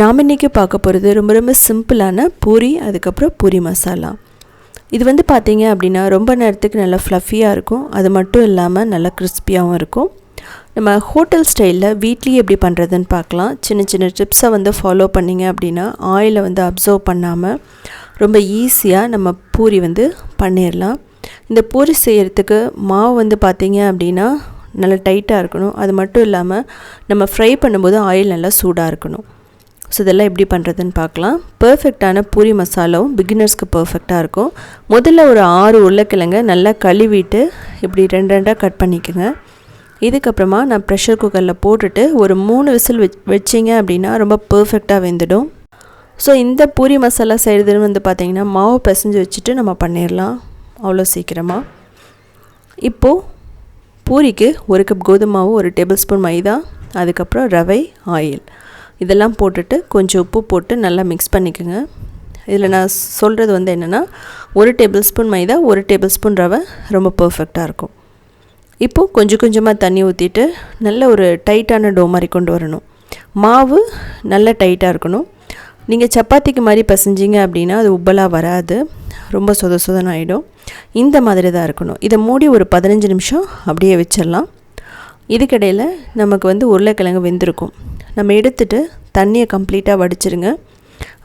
நாம் இன்றைக்கி பார்க்க போகிறது ரொம்ப ரொம்ப சிம்பிளான பூரி அதுக்கப்புறம் பூரி மசாலா. இது வந்து பார்த்தீங்க அப்படின்னா ரொம்ப நேரத்துக்கு நல்லா ஃப்ளஃபியாக இருக்கும். அது மட்டும் இல்லாமல் நல்லா கிறிஸ்பியாகவும் இருக்கும். நம்ம ஹோட்டல் ஸ்டைலில் வீட்லேயே எப்படி பண்ணுறதுன்னு பார்க்கலாம். சின்ன சின்ன டிப்ஸை வந்து ஃபாலோ பண்ணிங்க அப்படின்னா ஆயிலை வந்து அப்சர்வ் பண்ணாமல் ரொம்ப ஈஸியாக நம்ம பூரி வந்து பண்ணிடலாம் இந்த பூரி செய்கிறதுக்கு மாவு வந்து பார்த்தீங்க அப்படின்னா நல்லா டைட்டாக இருக்கணும். அது மட்டும் இல்லாமல் நம்ம ஃப்ரை பண்ணும்போது ஆயில் நல்லா சூடாக இருக்கணும். ஸோ இதெல்லாம் எப்படி பண்ணுறதுன்னு பார்க்கலாம். பர்ஃபெக்டான பூரி மசாலாவும் பிகினர்ஸ்க்கு பர்ஃபெக்டாக இருக்கும். முதல்ல ஒரு ஆறு உருளைக்கிழங்க நல்லா கழுவிட்டு இப்படி ரெண்டு ரெண்டாக கட் பண்ணிக்கோங்க. இதுக்கப்புறமா நான் ப்ரெஷர் குக்கரில் போட்டுட்டு ஒரு மூணு விசில் வச் வச்சிங்க அப்படின்னா ரொம்ப பர்ஃபெக்டாக வெந்துடும். ஸோ இந்த பூரி மசாலா செய்கிறதுன்னு வந்து பார்த்திங்கன்னா மாவு பிசைஞ்சு வச்சுட்டு நம்ம பண்ணிடலாம். அவ்வளோ சீக்கிரமாக இப்போது பூரிக்கு ஒரு கப் கோதுமாவும் ஒரு டேபிள் ஸ்பூன் மைதா அதுக்கப்புறம் ரவை ஆயில். இதெல்லாம் போட்டுட்டு கொஞ்சம் உப்பு போட்டு நல்லா மிக்ஸ் பண்ணிக்கோங்க. இதில் நான் சொல்கிறது வந்து என்னென்னா ஒரு டேபிள் ஸ்பூன் மைதா ஒரு டேபிள் ஸ்பூன் ரவை ரொம்ப பர்ஃபெக்டாக இருக்கும். இப்போது கொஞ்சம் கொஞ்சமாக தண்ணி ஊற்றிட்டு நல்ல ஒரு டைட்டான டோ மாதிரி கொண்டு வரணும். மாவு நல்ல டைட்டாக இருக்கணும். நீங்கள் சப்பாத்திக்கு மாதிரி பசைஞ்சிங்க அப்படின்னா அது உப்பலாக வராது. ரொம்ப சொத சொதன் ஆகிடும் இந்த மாதிரி தான் இருக்கணும். இதை மூடி ஒரு பதினஞ்சு நிமிஷம் அப்படியே வச்சிடலாம். இதுக்கிடையில் நமக்கு வந்து உருளைக்கிழங்கு வெந்திருக்கும். நம்ம எடுத்துட்டு தண்ணியை கம்ப்ளீட்டாக வடிச்சிருங்க.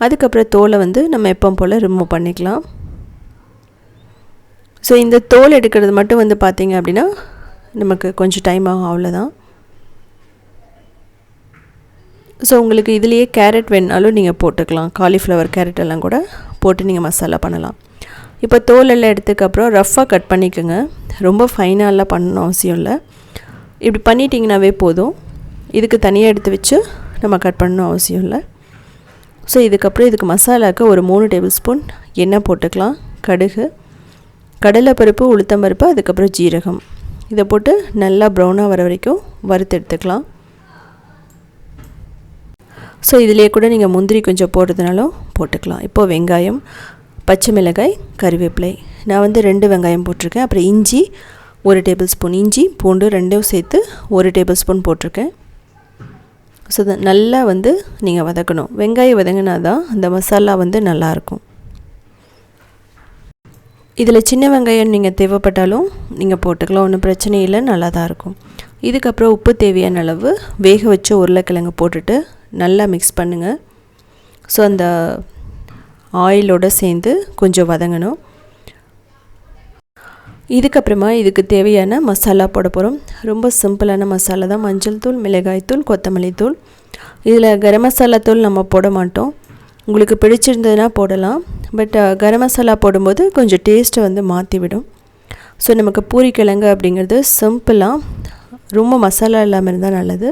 அதுக்கப்புறம் தோலை வந்து நம்ம எப்போ போல் ரிமூவ் பண்ணிக்கலாம். ஸோ இந்த தோல் எடுக்கிறது மட்டும் வந்து பார்த்திங்க அப்படின்னா நமக்கு கொஞ்சம் டைம் ஆகும் அவ்வளோதான் ஸோ உங்களுக்கு இதுலேயே கேரட் வேணுனாலும் நீங்கள் போட்டுக்கலாம். காலிஃப்ளவர் கேரட் எல்லாம் கூட போட்டு நீங்கள் மசாலா பண்ணலாம். இப்போ தோல் எல்லாம் எடுத்ததுக்கப்புறம் ரஃப்பாக கட் பண்ணிக்கோங்க. ரொம்ப ஃபைனாலாம் பண்ணணும் அவசியம் இல்லை. இப்படி பண்ணிட்டிங்கனாவே போதும். இதுக்கு தனியாக எடுத்து வச்சு நம்ம கட் பண்ணணும் அவசியம் இல்லை. ஸோ இதுக்கப்புறம் இதுக்கு மசாலாவுக்கு ஒரு மூணு டேபிள் ஸ்பூன் எண்ணெய் போட்டுக்கலாம் கடுகு கடலைப்பருப்பு உளுத்தம்பருப்பு அதுக்கப்புறம் ஜீரகம். இதை போட்டு நல்லா ப்ரௌனாக வர வரைக்கும் வறுத்து எடுத்துக்கலாம். ஸோ இதிலே கூட நீங்கள் முந்திரி கொஞ்சம் போடுறதுனாலும் போட்டுக்கலாம். இப்போது வெங்காயம் பச்சை மிளகாய் கருவேப்பிலை. நான் வந்து ரெண்டு வெங்காயம் போட்டிருக்கேன். அப்புறம் இஞ்சி ஒரு டேபிள் ஸ்பூன் இஞ்சி பூண்டு ரெண்டும் சேர்த்து ஒரு டேபிள் ஸ்பூன் போட்டிருக்கேன். ஸோ அதை நல்லா வந்து நீங்கள் வதக்கணும். வெங்காயம் வதங்கினா தான் அந்த மசாலா வந்து நல்லாயிருக்கும் இதில் சின்ன வெங்காயம் நீங்கள் தேவைப்பட்டாலும் நீங்கள் போட்டுக்கலாம். ஒன்றும் பிரச்சனை இல்லை. நல்லா தான் இருக்கும். இதுக்கப்புறம் உப்பு தேவையான அளவு வேக வச்ச உருளைக்கிழங்கு போட்டுட்டு நல்லா மிக்ஸ் பண்ணுங்கள் ஸோ அந்த ஆயிலோடு சேர்ந்து கொஞ்சம் வதங்கணும். இதுக்கப்புறமா இதுக்கு தேவையான மசாலா போட போகிறோம் ரொம்ப சிம்பிளான மசாலா தான். மஞ்சள் தூள் மிளகாய் தூள் கொத்தமல்லி தூள். இதில் கரம் மசாலா தூள் நம்ம போட மாட்டோம். உங்களுக்கு பிடிச்சிருந்ததுன்னா போடலாம். பட் கரம் மசாலா போடும்போது கொஞ்சம் டேஸ்ட்டை வந்து மாற்றி விடும் ஸோ நமக்கு பூரி கிழங்கு அப்படிங்கிறது சிம்பிளாக ரொம்ப மசாலா இல்லாமல் இருந்தால் நல்லது.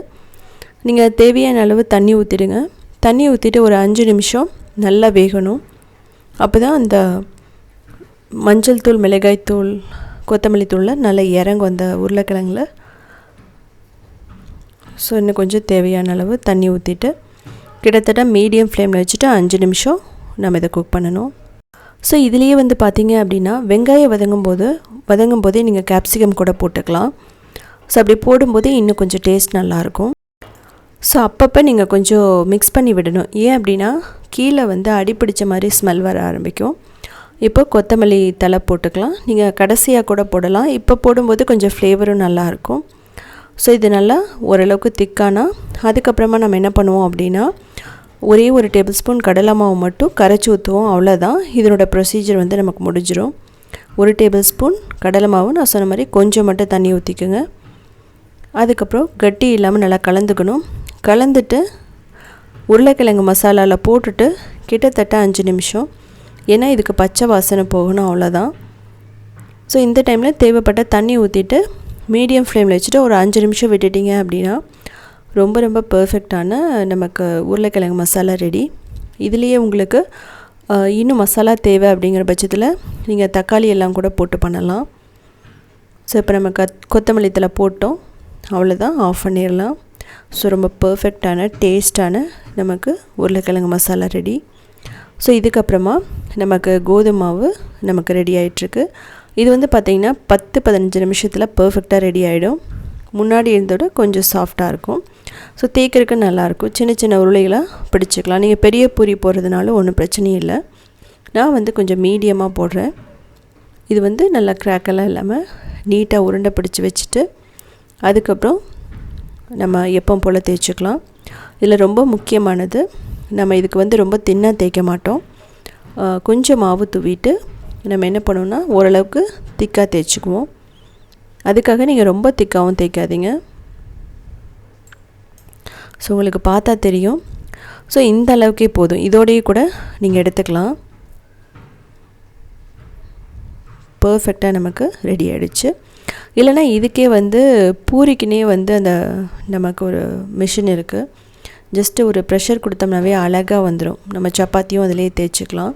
நீங்கள் தேவையான அளவு தண்ணி ஊற்றிடுங்க தண்ணி ஊற்றிட்டு ஒரு அஞ்சு நிமிஷம் நல்லா வேகணும். அப்போ தான் அந்த மஞ்சள் தூள் மிளகாய் தூள் கொத்தமல்லி தூளில் நல்லா இறங்கும் அந்த உருளைக்கிழங்குல. ஸோ இன்னும் கொஞ்சம் தேவையான அளவு தண்ணி ஊற்றிட்டு கிட்டத்தட்ட மீடியம் ஃப்ளேமில் வச்சுட்டு அஞ்சு நிமிஷம் நம்ம இதை குக் பண்ணணும். ஸோ இதுலேயே வந்து பார்த்திங்க அப்படின்னா வெங்காயம் வதங்கும் போது வதங்கும் போதே நீங்கள் கேப்சிகம் கூட போட்டுக்கலாம். ஸோ அப்படி போடும்போதே இன்னும் கொஞ்சம் டேஸ்ட் நல்லாயிருக்கும். ஸோ அப்பப்போ நீங்கள் கொஞ்சம் மிக்ஸ் பண்ணி விடணும். ஏன் அப்படின்னா கீழே வந்து அடிப்பிடிச்ச மாதிரி ஸ்மெல் வர ஆரம்பிக்கும். இப்போ கொத்தமல்லி தலை போட்டுக்கலாம். நீங்கள் கடைசியாக கூட போடலாம். இப்போ போடும்போது கொஞ்சம் ஃப்ளேவரும் நல்லாயிருக்கும் ஸோ இது நல்லா ஓரளவுக்கு திக்கானா அதுக்கப்புறமா நம்ம என்ன பண்ணுவோம் அப்படின்னா ஒரே ஒரு டேபிள் ஸ்பூன் கடலை மாவு மட்டும் கரைச்சி ஊற்றுவோம் அவ்வளோதான் இதனோட ப்ரொசீஜர் வந்து நமக்கு முடிஞ்சிடும் ஒரு டேபிள் ஸ்பூன் கடலை மாவு நான் சொன்ன மாதிரி கொஞ்சம் மட்டும் தண்ணி ஊற்றிக்கோங்க அதுக்கப்புறம் கட்டி இல்லாமல் நல்லா கலந்துக்கணும். கலந்துட்டு உருளைக்கிழங்கு மசாலாவில் போட்டுட்டு கிட்டத்தட்ட அஞ்சு நிமிஷம் ஏன்னா இதுக்கு பச்சை வாசனை போகணும் அவ்வளோதான் ஸோ இந்த டைமில் தேவைப்பட்ட தண்ணி ஊற்றிட்டு மீடியம் ஃப்ளேமில் வச்சுட்டு ஒரு அஞ்சு நிமிஷம் விட்டுட்டிங்க அப்படின்னா ரொம்ப ரொம்ப பர்ஃபெக்டான நமக்கு உருளைக்கிழங்கு மசாலா ரெடி இதுலேயே உங்களுக்கு இன்னும் மசாலா தேவை அப்படிங்கிற பட்சத்தில் நீங்கள் தக்காளி எல்லாம் கூட போட்டு பண்ணலாம். ஸோ இப்போ நம்ம கத் கொத்தமல்லி தலை போட்டோம். அவ்வளோதான் ஆஃப் பண்ணிடலாம். ஸோ ரொம்ப பர்ஃபெக்டான டேஸ்டான நமக்கு உருளைக்கிழங்கு மசாலா ரெடி ஸோ இதுக்கப்புறமா நமக்கு கோதுமை மாவு நமக்கு ரெடி ஆகிட்டுருக்கு இது வந்து பார்த்திங்கன்னா பத்து பதினஞ்சு நிமிஷத்தில் பர்ஃபெக்டாக ரெடி ஆகிடும் முன்னாடி இருந்தோட கொஞ்சம் சாஃப்டாக இருக்கும். ஸோ தேய்க்கிறதுக்கு நல்லாயிருக்கும். சின்ன சின்ன உருளைகளாக பிடிச்சிக்கலாம். நீங்கள் பெரிய பூரி போடுறதுனால ஒன்றும் பிரச்சனையும் இல்லை. நான் வந்து கொஞ்சம் மீடியமாக போடுறேன். இது வந்து நல்லா கிராக்கெல்லாம் இல்லாமல் நீட்டாக உருண்டை பிடிச்சி வச்சுட்டு அதுக்கப்புறம் நம்ம எப்போ போல் தேய்ச்சிக்கலாம். இதில் ரொம்ப முக்கியமானது நம்ம இதுக்கு வந்து ரொம்ப தின்னாக தேய்க்க மாட்டோம். கொஞ்சம் மாவு தூவிட்டு நம்ம என்ன பண்ணுவோம்னா ஓரளவுக்கு திக்காக தேய்ச்சிக்குவோம். அதுக்காக நீங்கள் ரொம்ப திக்காகவும் தேய்க்காதீங்க. ஸோ உங்களுக்கு பார்த்தா தெரியும். ஸோ இந்த அளவுக்கே போதும். இதோடையே கூட நீங்கள் எடுத்துக்கலாம். பர்ஃபெக்டாக நமக்கு ரெடி ஆகிடுச்சு இல்லைனா இதுக்கே வந்து பூரிக்குனே வந்து அந்த நமக்கு ஒரு மிஷின் இருக்குது ஜஸ்ட்டு ஒரு ப்ரெஷர் கொடுத்தோம்னாவே அழகாக வந்துடும் நம்ம சப்பாத்தியும் அதிலே தேய்ச்சிக்கலாம்.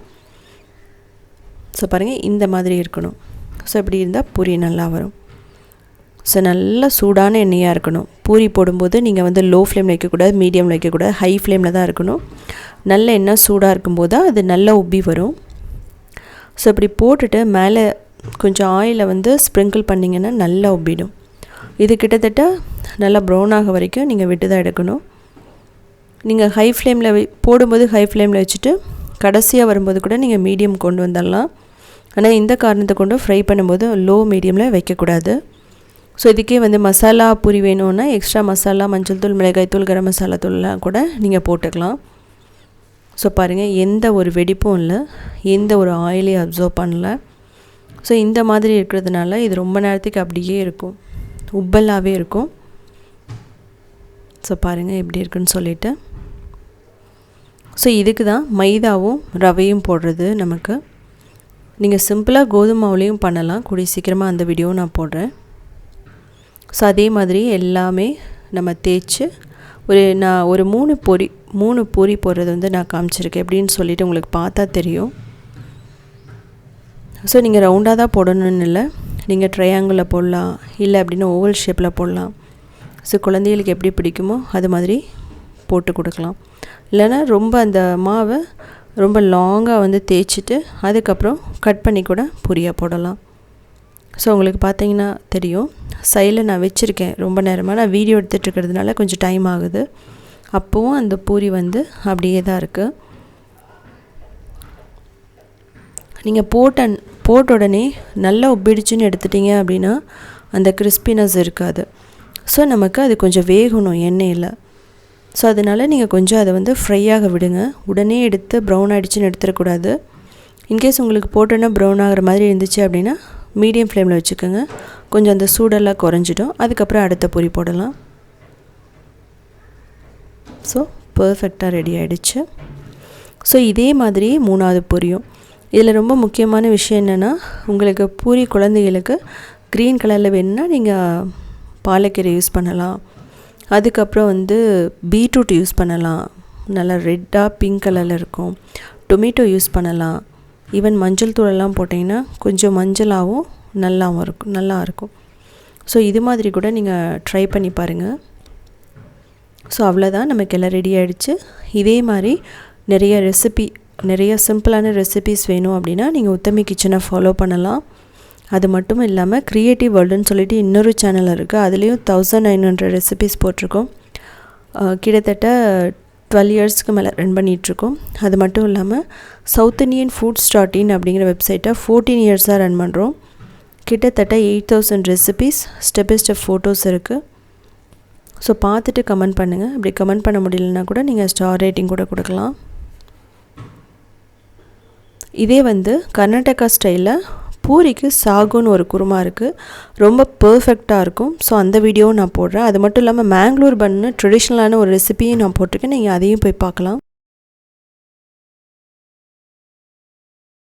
ஸோ பாருங்கள் இந்த மாதிரி இருக்கணும். ஸோ இப்படி இருந்தால் பூரி நல்லா வரும். ஸோ நல்லா சூடான எண்ணெயாக இருக்கணும். பூரி போடும்போது நீங்கள் வந்து லோ ஃப்ளேமில் வைக்கக்கூடாது மீடியமில் வைக்கக்கூடாது ஹை ஃப்ளேமில் தான் இருக்கணும். நல்ல எண்ணெய் சூடாக இருக்கும்போது தான் அது நல்லா உப்பி வரும். ஸோ இப்படி போட்டுட்டு மேலே கொஞ்சம் ஆயிலை வந்து ஸ்ப்ரிங்கிள் பண்ணிங்கன்னா நல்லா உப்பிடும். இது கிட்டத்தட்ட நல்லா ப்ரௌன் ஆக வரைக்கும் நீங்கள் விட்டு தான் எடுக்கணும். நீங்கள் ஹை ஃப்ளேமில் போடும்போது ஹை ஃப்ளேமில் வச்சுட்டு கடைசியாக வரும்போது கூட நீங்கள் மீடியம் கொண்டு வந்துடலாம். ஆனால் இந்த காரணத்தை கொண்டு ஃப்ரை பண்ணும்போது லோ மீடியமில் வைக்கக்கூடாது. ஸோ இதுக்கே வந்து மசாலா பூரி வேணும்னா எக்ஸ்ட்ரா மசாலா மஞ்சள் தூள் மிளகாய் தூள் கரம் மசாலா தூள்லாம் கூட நீங்கள் போட்டுக்கலாம். ஸோ பாருங்கள் எந்த ஒரு வெடிப்பும் இல்லை. எந்த ஒரு ஆயிலையும் அப்சர்வ் பண்ணல. ஸோ இந்த மாதிரி இருக்கிறதுனால இது ரொம்ப நேரத்துக்கு அப்படியே இருக்கும். உப்பலாகவே இருக்கும். ஸோ பாருங்கள் எப்படி இருக்குன்னு சொல்லிவிட்டு ஸோ இதுக்கு தான் மைதாவும் ரவையும் போடுறது நமக்கு. நீங்கள் சிம்பிளாக கோதுமை மாவுலேயும் பண்ணலாம். கூடிய சீக்கிரமாக அந்த வீடியோவும் நான் போடுறேன். ஸோ அதே மாதிரி எல்லாமே நம்ம தேய்ச்சி ஒரு நான் ஒரு மூணு பொரி மூணு பொரி போடுறது வந்து நான் காமிச்சிருக்கேன். எப்படின்னு சொல்லிவிட்டு உங்களுக்கு பார்த்தா தெரியும். ஸோ நீங்கள் ரவுண்டாக தான் போடணும்னு இல்லை. நீங்கள் ட்ரையாங்கிளில் போடலாம். இல்லை அப்படின்னா ஓவல் ஷேப்பில் போடலாம். ஸோ குழந்தைகளுக்கு எப்படி பிடிக்குமோ அது மாதிரி போட்டு கொடுக்கலாம். இல்லைன்னா ரொம்ப அந்த மாவை ரொம்ப லாங்காக வந்து தேய்ச்சிட்டு அதுக்கப்புறம் கட் பண்ணி கூட பொரியாக போடலாம். ஸோ உங்களுக்கு பார்த்தீங்கன்னா தெரியும். சைடில் நான் வச்சுருக்கேன் ரொம்ப நேரமாக நான் வீடியோ எடுத்துகிட்டு இருக்கிறதுனால கொஞ்சம் டைம் ஆகுது. அப்போவும் அந்த பூரி வந்து அப்படியே தான் இருக்குது நீங்கள் போட்ட போட்ட உடனே நல்லா உப்பிடிச்சுன்னு எடுத்துட்டீங்க அப்படின்னா அந்த கிறிஸ்பினஸ் இருக்காது. ஸோ நமக்கு அது கொஞ்சம் வேகணும் எண்ணெயில். ஸோ அதனால் நீங்கள் கொஞ்சம் அதை வந்து ஃப்ரையாக விடுங்க. உடனே எடுத்து ப்ரௌன் ஆகிடுச்சின்னு எடுத்துடக்கூடாது. இன்கேஸ் உங்களுக்கு போட்டோன்னா ப்ரௌன் ஆகிற மாதிரி இருந்துச்சு அப்படின்னா மீடியம் ஃப்ளேமில் வச்சுக்கோங்க. கொஞ்சம் அந்த சூடெல்லாம் குறைஞ்சிடும். அதுக்கப்புறம் அடுத்த பொரி போடலாம். ஸோ பர்ஃபெக்டாக ரெடி ஆகிடுச்சு ஸோ இதே மாதிரி மூணாவது பொரியும். இதில் ரொம்ப முக்கியமான விஷயம் என்னென்னா உங்களுக்கு பூரி குழந்தைகளுக்கு க்ரீன் கலரில் வேணும்னா நீங்கள் பாலக்கீரை யூஸ் பண்ணலாம். அதுக்கப்புறம் வந்து பீட்ரூட் யூஸ் பண்ணலாம். நல்லா ரெட்டாக பிங்க் கலரில் இருக்கும். டொமேட்டோ யூஸ் பண்ணலாம். ஈவன் மஞ்சள் தூளெல்லாம் போட்டிங்கன்னா கொஞ்சம் மஞ்சளாகவும் நல்லாவும் இருக்கும் நல்லா இருக்கும். ஸோ இது மாதிரி கூட நீங்கள் ட்ரை பண்ணி பாருங்கள் ஸோ அவ்வளோதான் நமக்கு எல்லாம் ரெடி ஆகிடுச்சு இதே மாதிரி நிறைய ரெசிபி நிறைய சிம்பிளான ரெசிபிஸ் வேணும் அப்படின்னா நீங்கள் உத்தமி கிச்சனை ஃபாலோ பண்ணலாம். அது மட்டும் இல்லாமல் க்ரியேட்டிவ் வேர்ல்டுன்னு சொல்லிட்டு இன்னொரு சேனல் இருக்குது அதுலேயும் தௌசண்ட் நைன் ஹண்ட்ரட் ரெசிபிஸ் போட்டிருக்கோம். கிட்டத்தட்ட டுவெல் இயர்ஸ்க்கு மேலே ரன் பண்ணிகிட்ருக்கோம் அது மட்டும் இல்லாமல் சவுத் இண்டியன் ஃபுட் ஸ்டார்டின் அப்படிங்கிற வெப்சைட்டை ஃபோர்டீன் இயர்ஸாக ரன் பண்ணுறோம் கிட்டத்தட்ட eight thousand recipes step by step photos இருக்குது ஸோ பார்த்துட்டு கமெண்ட் பண்ணுங்கள் அப்படி கமெண்ட் பண்ண முடியலன்னா கூட நீங்கள் ஸ்டார் ரேட்டிங் கூட கொடுக்கலாம். இதே வந்து கர்நாடகா ஸ்டைலில் பூரிக்கு சாகுன்னு ஒரு குருமா இருக்குது ரொம்ப பர்ஃபெக்டாக இருக்கும். ஸோ அந்த வீடியோவும் நான் போடுறேன். அது மட்டும் இல்லாமல் மேங்களூர் பண்ணு ட்ரெடிஷ்னலான ஒரு ரெசிபியும் நான் போட்டிருக்கேன். நீங்கள் அதையும் போய் பார்க்கலாம்.